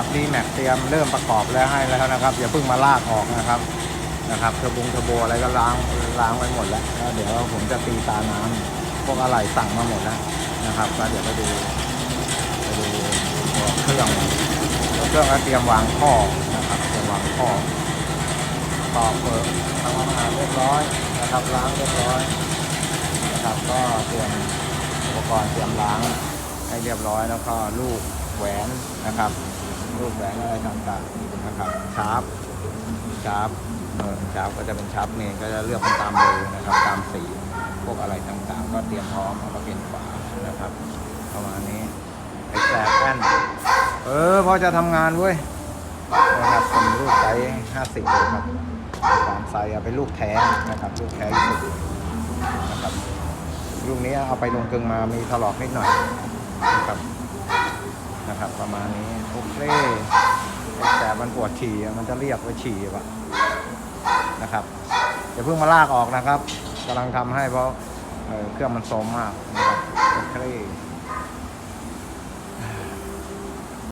นะครับดีแม็กเตรียมเริ่มประกอบแล้วให้แล้วนะครับอย่าเพิ่งมาลากออกนะครับนะครับเทอร์บงเทอร์โบอะไรก็ล้างล้างไว้หมดแล้วแล้วเดี๋ยวผมจะตีตาน้ำพวกอะไรสั่งมาหมดแล้วนะครับแล้วเดี๋ยวไปดูไปดูตัวเครื่องเครื่องก็เตรียมวางข้อนะครับเตรียมวางข้อต่อเปิดทำความสะอาดเรียบร้อยนะครับล้างเรียบร้อยนะครับก็เตรียมอุปกรณ์เตรียมล้างให้เรียบร้อยแล้วก็ลูก แหวนนะครับลูกแหวนอะไรต่างๆนะครับชาร์ปชาร์ปเออชาร์ปก็จะเป็นชาร์ปเมนก็จะเลือกตามเบอร์นะครับตามสีพวกอะไรต่างๆ ก็เตรียมพร้อมเอามาเป็นฝานะครับประมาณนี้ไอ้แสบแป้นเออพอจะทำงานเว้ยนะครับเป็นลูกไซส์50นะครับสามไซส์เอาเป็นลูกแท้นะครับลูกแท้ที่สุดนะครับลูกนี้เอาไปลงกึงมามีถลอกนิดหน่อยนะครับ นะครับประมาณนี้โอเคแต่มันปวดฉี่มันจะเรียกว่าฉี่ปะนะครับอย่าเพิ่งมาลากออกนะครับกำลังทำให้เพราะเเครื่องมันสมมากนะครับ